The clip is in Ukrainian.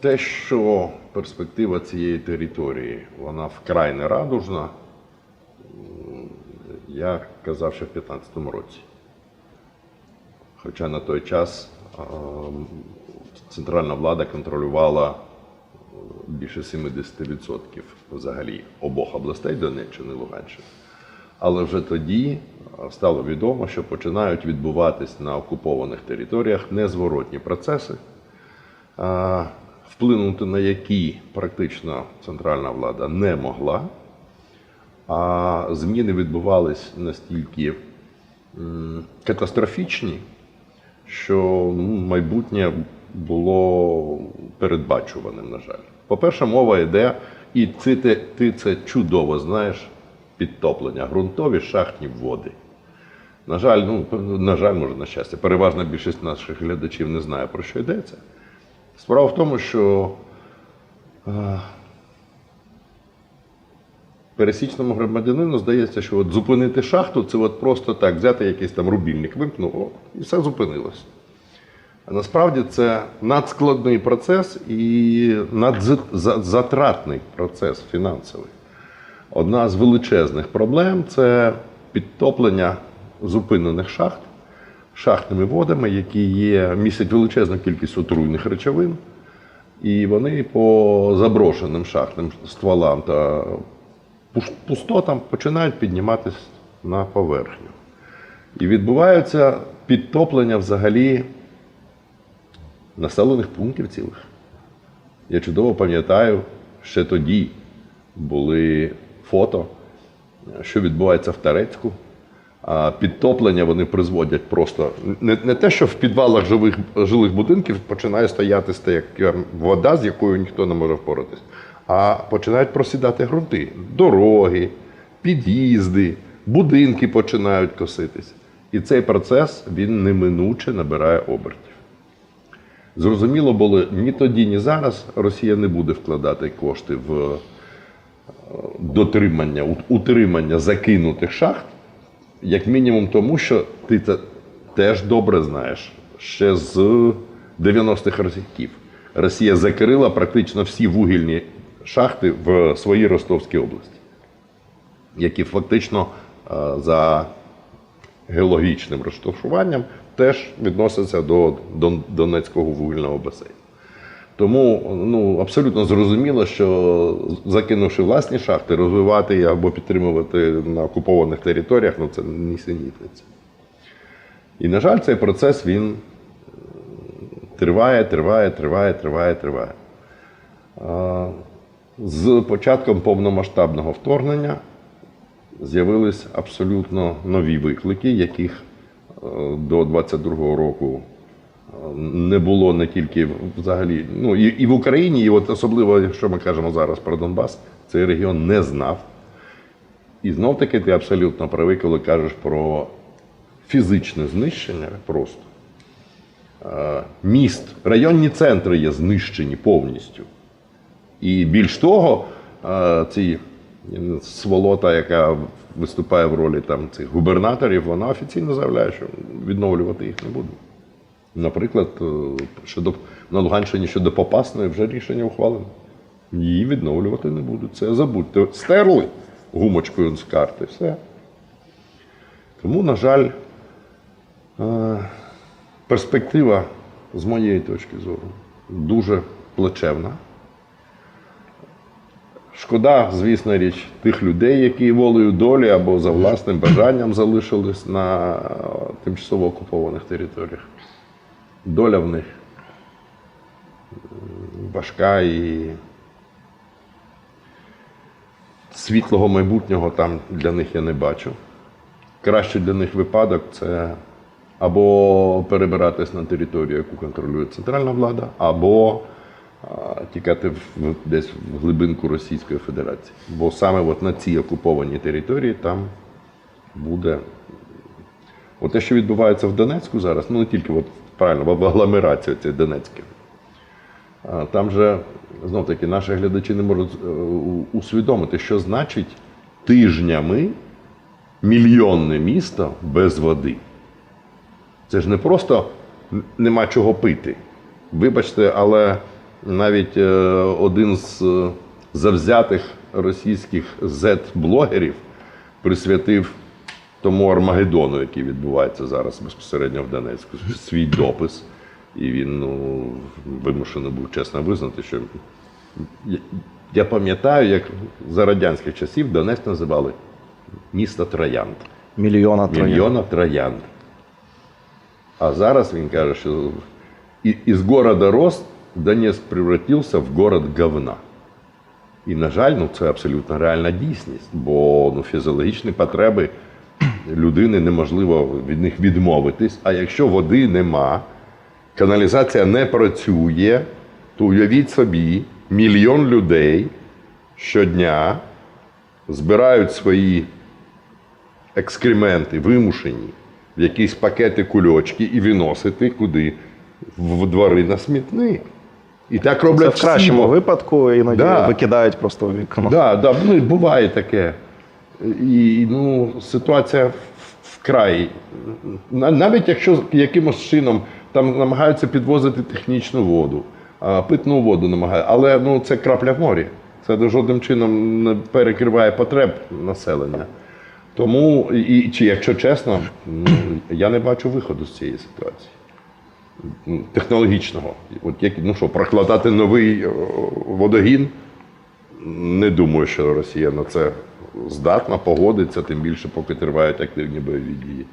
те, що перспектива цієї території вона вкрай нерадужна, я казав ще в 2015 році. Хоча на той час центральна влада контролювала більше 70% взагалі обох областей Донеччини і Луганщини. Але вже тоді стало відомо, що починають відбуватись на окупованих територіях незворотні процеси, вплинути на які практично центральна влада не могла. А зміни відбувались настільки катастрофічні, що ну, майбутнє було передбачуваним, на жаль. По-перше, мова йде, і ти, ти, ти це чудово знаєш, підтоплення, ґрунтові шахтні води. На жаль, ну, на жаль, може, на щастя, переважна більшість наших глядачів не знає, про що йдеться. Справа в тому, що е, пересічному громадянину здається, що от зупинити шахту це от просто так, взяти якийсь там рубільник, вимкнув, і все зупинилось. А насправді це надскладний процес і надзатратний процес фінансовий. Одна з величезних проблем це підтоплення зупинених шахт шахтними водами, які є, містять величезну кількість отруйних речовин, і вони по заброшеним шахтним стволам та пустотам починають підніматися на поверхню. І відбуваються підтоплення взагалі населених пунктів цілих. Я чудово пам'ятаю, ще тоді були фото, що відбувається в Тарецьку. Підтоплення вони призводять просто не, не те, що в підвалах живих, жилих будинків починає стояти стека вода, з якою ніхто не може впоратись, а починають просідати ґрунти, дороги, під'їзди, будинки починають коситись. І цей процес він неминуче набирає обертів. Зрозуміло було, ні тоді, ні зараз Росія не буде вкладати кошти в е, дотримання, утримання закинутих шахт, як мінімум тому, що ти це теж добре знаєш ще з 90-х років. Росія закрила практично всі вугільні шахти в своїй Ростовській області, які фактично е, за геологічним розташуванням теж відносяться до Донецького вугільного басейну. Тому ну, абсолютно зрозуміло, що закинувши власні шахти, розвивати або підтримувати на окупованих територіях, ну це нісенітниця. І, на жаль, цей процес він триває, триває, триває, триває, триває. З початком повномасштабного вторгнення з'явились абсолютно нові виклики, яких е, до 22-го року е, не було не тільки взагалі, ну і, і в Україні, і от особливо, якщо ми кажемо зараз про Донбас, цей регіон не знав. І знов таки ти абсолютно правий, коли кажеш про фізичне знищення просто. Е, Міст, районні центри є знищені повністю. І більш того, е, ці сволота, яка виступає в ролі там, цих губернаторів, вона офіційно заявляє, що відновлювати їх не буде. Наприклад, е, щодо, на Луганщині щодо Попасної вже рішення ухвалено. Її відновлювати не будуть. Це забудьте. Стерли гумочкою з карти, все. Тому, на жаль, е, перспектива, з моєї точки зору, дуже плачевна. Шкода, звісно річ, тих людей, які волею долі або за власним бажанням залишились на е, тимчасово окупованих територіях. Доля в них важка і світлого майбутнього там для них я не бачу. Кращий для них випадок це або перебиратись на територію, яку контролює центральна влада, або тікати в, десь в глибинку Російської Федерації. Бо саме от на цій окупованій території там буде. От те, що відбувається в Донецьку зараз, ну не тільки от, правильно, в агломерації цієї Донецької. Там же знов таки наші глядачі не можуть е, усвідомити, що значить тижнями мільйонне місто без води. Це ж не просто нема чого пити. Вибачте, але навіть е, один з е, завзятих російських Z-блогерів присвятив тому Армагеддону, який відбувається зараз безпосередньо в Донецьку, свій допис. І він ну, вимушений був чесно визнати, що я, пам'ятаю, як за радянських часів Донецьк називали місто Троянд. Мільйона троянд. Мільйона троянд. А зараз він каже, що із города рост Донецьк превратився в город говна. І, на жаль, ну, це абсолютно реальна дійсність, бо ну, фізіологічні потреби людини неможливо від них відмовитись. А якщо води нема, каналізація не працює, то уявіть собі, мільйон людей щодня збирають свої екскременти вимушені в якісь пакети кульочки і виносити куди? В двори на смітник. І так Це в кращому всі. випадку іноді Да. викидають просто в вікно. Да, да, ну, буває таке. І ну, ситуація вкрай. На- Навіть якщо якимось чином там намагаються підвозити технічну воду, питну воду намагаються, але ну, це крапля в морі. Це жодним чином не перекриває потреб населення. Тому, і, чи якщо чесно, ну, я не бачу виходу з цієї ситуації. Ну, Технологічного. От як, ну що, прокладати новий водогін, не думаю, що Росія на це здатна погодиться, тим більше, поки тривають активні бойові дії.